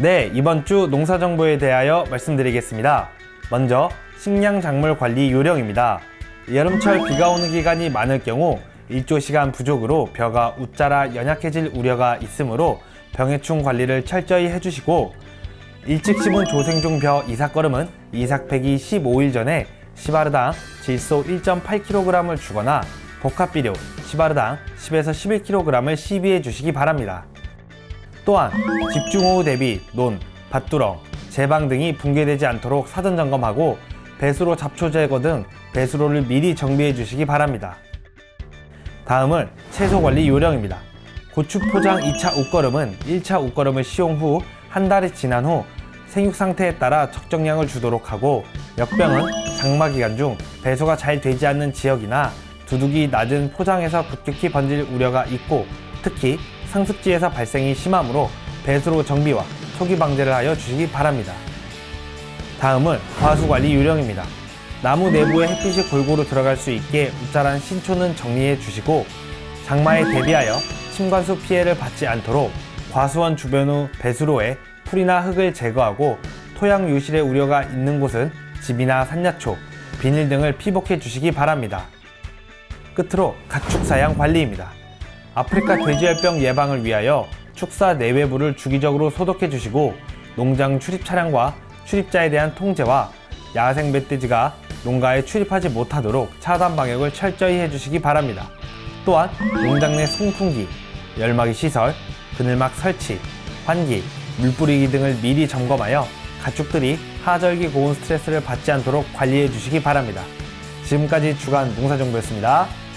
네, 이번 주 농사 정보에 대하여 말씀드리겠습니다. 먼저 식량 작물 관리 요령입니다. 여름철 비가 오는 기간이 많을 경우 일조 시간 부족으로 벼가 웃자라 연약해질 우려가 있으므로 병해충 관리를 철저히 해주시고 일찍 심은 조생종 벼 이삭거름은 이삭팩이 15일 전에 시바르당 질소 1.8kg을 주거나 복합비료 시바르당 10에서 11kg을 시비해 주시기 바랍니다. 또한 집중호우 대비 논, 밭두렁, 제방 등이 붕괴되지 않도록 사전 점검하고 배수로 잡초 제거 등 배수로를 미리 정비해 주시기 바랍니다. 다음은 채소 관리 요령입니다. 고추 포장 2차 옷걸음은 1차 옷걸음을 시용 후 한 달이 지난 후 생육 상태에 따라 적정량을 주도록 하고 역병은 장마 기간 중 배수가 잘 되지 않는 지역이나 두둑이 낮은 포장에서 급격히 번질 우려가 있고 특히 상습지에서 발생이 심하므로 배수로 정비와 초기 방제를 하여 주시기 바랍니다. 다음은 과수 관리 요령입니다. 나무 내부에 햇빛이 골고루 들어갈 수 있게 웃자란 신초는 정리해 주시고 장마에 대비하여 침관수 피해를 받지 않도록 과수원 주변 후 배수로에 풀이나 흙을 제거하고 토양 유실의 우려가 있는 곳은 집이나 산야초, 비닐 등을 피복해 주시기 바랍니다. 끝으로 가축 사양 관리입니다. 아프리카 돼지열병 예방을 위하여 축사 내외부를 주기적으로 소독해 주시고 농장 출입 차량과 출입자에 대한 통제와 야생 멧돼지가 농가에 출입하지 못하도록 차단 방역을 철저히 해주시기 바랍니다. 또한 농장 내 송풍기, 열마기 시설, 그늘막 설치, 환기, 물 뿌리기 등을 미리 점검하여 가축들이 하절기 고온 스트레스를 받지 않도록 관리해 주시기 바랍니다. 지금까지 주간 농사정보였습니다.